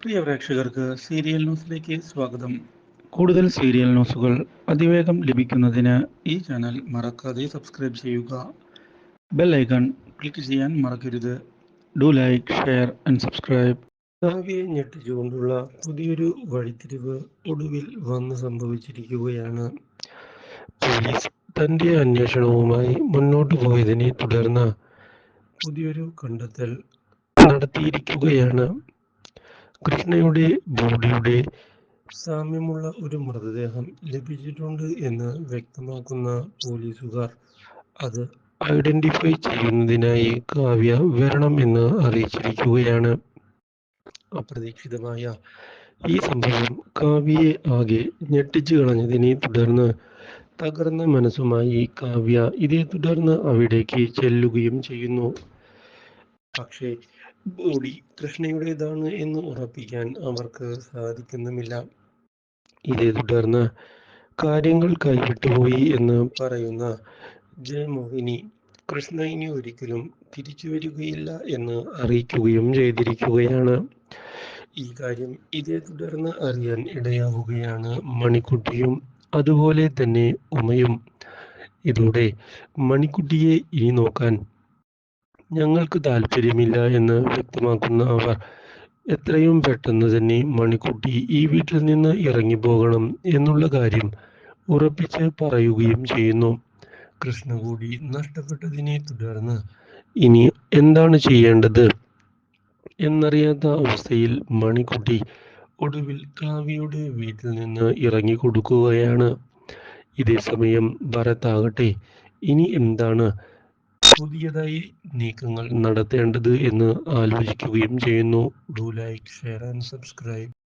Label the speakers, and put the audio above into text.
Speaker 1: പ്രിയ പ്രേക്ഷകർക്ക് സീരിയൽ ന്യൂസിലേക്ക് സ്വാഗതം. കൂടുതൽ സീരിയൽ ന്യൂസുകൾ അതിവേഗം ലഭിക്കുന്നതിന് ഈ ചാനൽ മറക്കാതെ സബ്സ്ക്രൈബ് ചെയ്യുക. ബെൽ ഐക്കൺ ക്ലിക്ക് ചെയ്യാൻ മറക്കരുത്. Do like share and subscribe. കാവ്യെ ഞെട്ടിച്ചുകൊണ്ടുള്ള പുതിയൊരു വഴിത്തിരിവ് ഒടുവിൽ വന്ന് സംഭവിച്ചിരിക്കുകയാണ്. പോലീസ് തന്റെ അന്വേഷണവുമായി മുന്നോട്ട് പോയതിനെ തുടർന്ന് പുതിയൊരു കണ്ടെത്തൽ നടത്തിയിരിക്കുകയാണ്. കൃഷ്ണയുടെ ബോഡിയുടെ സാമ്യമുള്ള ഒരു മൃതദേഹം ലഭിച്ചിട്ടുണ്ട് എന്ന് വ്യക്തമാക്കുന്ന പോലീസുകാർ അത് ഐഡന്റിഫൈ ചെയ്യുന്നതിനായി കാവ്യ വരണം എന്ന് അറിയിച്ചിരിക്കുകയാണ്. അപ്രതീക്ഷിതമായ ഈ സംഭവം കാവ്യയെ ആകെ ഞെട്ടിച്ചു കളഞ്ഞതിനെ തുടർന്ന് തകർന്ന മനസ്സുമായി കാവ്യ ഇതേ തുടർന്ന് അവിടേക്ക് ചെല്ലുകയും ചെയ്യുന്നു. പക്ഷേ ബോഡി കൃഷ്ണയുടേതാണ് എന്ന് ഉറപ്പിക്കാൻ അവർക്ക് സാധിക്കുന്നുമില്ല. ഇതേ തുടർന്ന് കാര്യങ്ങൾ കൈവിട്ടുപോയി എന്ന് പറയുന്ന ജയമോഹിനി കൃഷ്ണ ഇനി ഒരിക്കലും തിരിച്ചു വരികയില്ല എന്ന് അറിയിക്കുകയും ചെയ്തിരിക്കുകയാണ്. ഈ കാര്യം ഇതേ തുടർന്ന് അറിയാൻ ഇടയാവുകയാണ് മണിക്കുട്ടിയും അതുപോലെ തന്നെ ഉമയും. ഇതോടെ മണിക്കുട്ടിയെ ഇനി നോക്കാൻ ഞങ്ങൾക്ക് താല്പര്യമില്ല എന്ന് വ്യക്തമാക്കുന്ന അവർ എത്രയും പെട്ടെന്ന് തന്നെ മണിക്കുട്ടി ഈ വീട്ടിൽ നിന്ന് ഇറങ്ങി പോകണം എന്നുള്ള കാര്യം ഉറപ്പിച്ച് പറയുകയും ചെയ്യുന്നു. കൃഷ്ണകൂടി നഷ്ടപ്പെട്ടതിനെ തുടർന്ന് ഇനി എന്താണ് ചെയ്യേണ്ടത്? എന്നറിയാത്ത അവസ്ഥയിൽ മണിക്കുട്ടി ഒടുവിൽ കാവ്യയുടെ വീട്ടിൽ നിന്ന് ഇറങ്ങി കൊടുക്കുകയാണ്. ഇതേ സമയം ഭരത്താകട്ടെ ഇനി എന്താണ് പുതിയതായി നീക്കങ്ങൾ നടത്തേണ്ടത് എന്ന് ആലോചിക്കുകയും ചെയ്യുന്നു. Do like share and subscribe